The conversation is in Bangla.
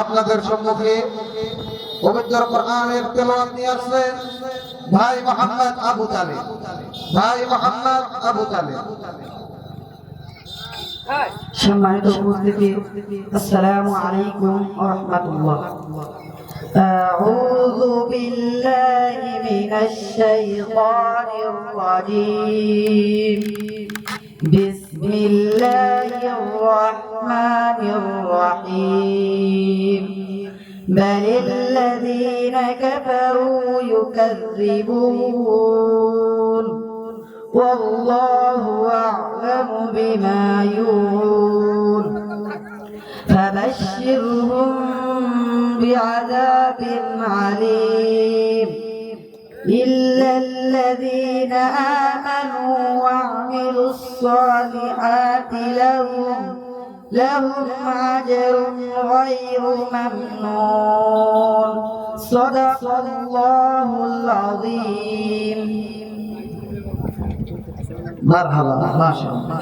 আপনাদের সম্মুখে পবিত্র কোরআনের তেলাওয়াত নিয়ে আসছেন ভাই মোহাম্মদ আবু তালে ভাই মোহাম্মদ আবু তালে সম্মানিত উপস্থিতি, আসসালামু আলাইকুম ওয়া রাহমাতুল্লাহ। আউযু বিল্লাহি মিনাশ শাইতানির রাজীম। بسم الله الرحمن الرحيم. بل الذين كفروا يكذبون. والله أعلم بما يوعون فبشرهم بعذاب عليم. إلا الذين آمنوا وعملوا الصالحات لهم لهم أجر غير ممنون صدق الله العظيم مرحبا ما شاء الله